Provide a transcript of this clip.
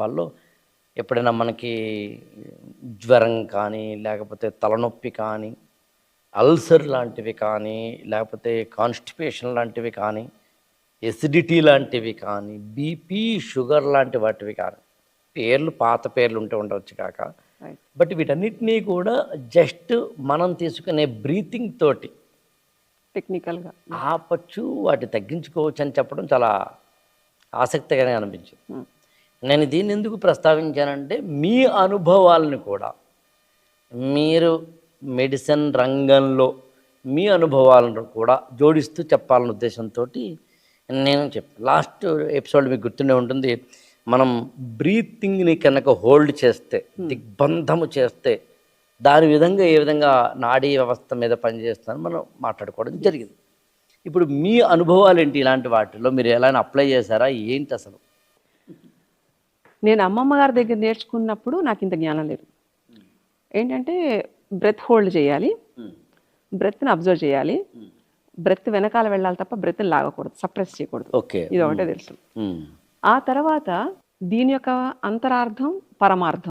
వాళ్ళు ఎప్పుడైనా మనకి జ్వరం కానీ లేకపోతే తలనొప్పి కానీ అల్సర్ లాంటివి కానీ లేకపోతే కాన్స్టిపేషన్ లాంటివి కానీ ఎసిడిటీ లాంటివి కానీ బీపీ షుగర్ లాంటి వాటివి కానీ పేర్లు పాత పేర్లు ఉంటే ఉండవచ్చు కాక. బట్ వీటన్నిటినీ కూడా జస్ట్ మనం తీసుకునే బ్రీతింగ్ తోటి టెక్నికల్గా ఆపచ్చు వాటి తగ్గించుకోవచ్చు అని చెప్పడం చాలా ఆసక్తిగానే అనిపించింది. నేను దీన్ని ఎందుకు ప్రస్తావించానంటే మీ అనుభవాలను కూడా. మీరు మెడిసిన్ రంగంలో మీ అనుభవాలను కూడా జోడిస్తూ చెప్పాలన్న ఉద్దేశంతో నేను చెప్ప లాస్ట్ ఎపిసోడ్ మీకు గుర్తుండే ఉంటుంది మనం బ్రీతింగ్ని కనుక హోల్డ్ చేస్తే దిగ్బంధము చేస్తే దాని విధంగా ఏ విధంగా నాడీ వ్యవస్థ మీద పనిచేస్తుందని మనం మాట్లాడుకోవడం జరిగింది. ఇప్పుడు మీ అనుభవాలు ఏంటి ఇలాంటి వాటిలో మీరు ఎలా అప్లై చేశారా? ఏంటి అసలు? నేను అమ్మమ్మ గారి దగ్గర నేర్చుకున్నప్పుడు నాకు ఇంత జ్ఞానం లేదు. ఏంటంటే బ్రెత్ హోల్డ్ చేయాలి. బ్రెత్ని అబ్జర్వ్ చేయాలి. బ్రెత్ వెనకాల వెళ్ళాలి తప్ప బ్రెత్ని లాగకూడదు సప్రెస్ చేయకూడదు. ఓకే. ఇది ఒకటే తెలుసు. ఆ తర్వాత దీని యొక్క అంతరార్థం పరమార్థం.